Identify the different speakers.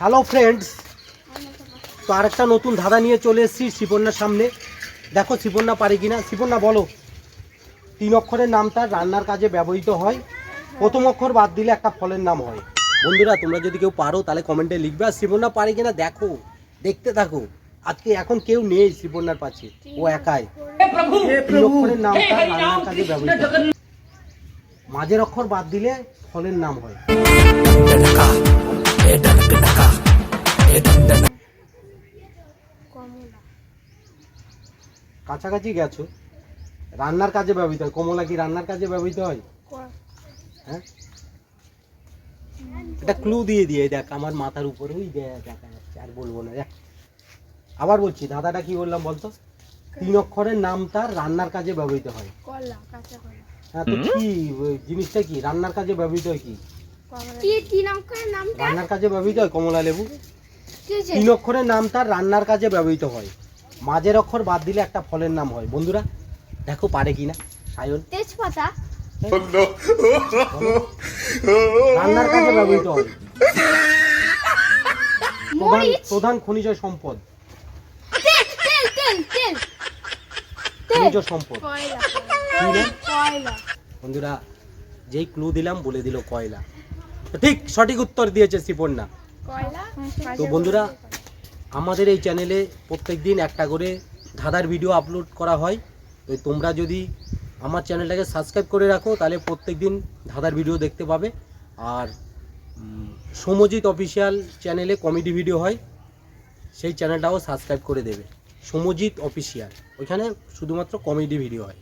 Speaker 1: Hello friends তো আরেকটা নতুন ধাঁধা নিয়ে চলে এসেছি শিপন্নার সামনে। দেখো শিপন্না পারে কিনা? শিপন্না বলো। তিন অক্ষরের নাম তার রান্নার কাজে ব্যবহৃত হয়। প্রথম অক্ষর বাদ দিলে একটা ফলের নাম হয়। বন্ধুরা তোমরা যদি কেউ পারো তাহলে কমেন্টে লিখবে। আর শিপন্না পারে কিনা দেখো দেখতে থাকো। আজকে এখন কেউ নেই শিপন্নার পাশে। ও একাই। তিন অক্ষরের নাম তার রান্নার কাজে ব্যবহৃত হয়। মাঝের অক্ষর বাদ দিলে ফলের নাম হয়। কাছাকাছি গেছো? রান্নার কাজে ব্যবহৃত হয়। কমলা কি রান্নার কাজে ব্যবহৃত হয়? হ্যাঁ? এটা ক্লু দিয়ে দিয়ে দেখ, আমার মাথার উপরে ওই দেখা যাচ্ছে, আর বলব না, দেখ। আবার বলছি দাদাটা কি বললাম বলতো? তিন অক্ষরের নাম তার রান্নার কাজে ব্যবহৃত হয়।
Speaker 2: কলা, কাঁচা কলা।
Speaker 1: তো কি ওই জিনিসটা কি? রান্নার কাজে ব্যবহৃত হয় কি?
Speaker 2: কি তিন অক্ষরের নামটা?
Speaker 1: রান্নার কাজে ব্যবহৃত হয় কমলা লেবু তিন অক্ষরের নাম তার রান্নার কাজে ব্যবহৃত হয়। মাঝের অক্ষর বাদ দিলে একটা ফলের নাম হয়। বন্ধুরা দেখো পারে কিনা। সায়ন।
Speaker 2: তেজপাতা?
Speaker 1: রান্নার কাজে ব্যবহৃত হয়। প্রধান প্রধান খনিজ সম্পদ।
Speaker 2: তেল তেল তেল তেল। তেল
Speaker 1: খনিজ সম্পদ। বন্ধুরা যেই ক্লু দিলাম বলে দিল কয়লা। ঠিক সঠিক উত্তর দিয়েছে শিপন্না।
Speaker 2: কয়লা?
Speaker 1: তো বন্ধুরা আমাদের এই চ্যানেলে প্রত্যেক দিন একটা করে ধাঁধার ভিডিও আপলোড করা হয়। তো তোমরা যদি আমার চ্যানেলটাকে সাবস্ক্রাইব করে রাখো তাহলে প্রত্যেক দিন ধাঁধার ভিডিও দেখতে পাবে। আর সমজিৎ অফিসিয়াল চ্যানেলে কমেডি ভিডিও হয়। সেই চ্যানেলটাও সাবস্ক্রাইব করে দেবে। সমজিৎ অফিসিয়াল ওইখানে শুধুমাত্র কমেডি ভিডিও হয়।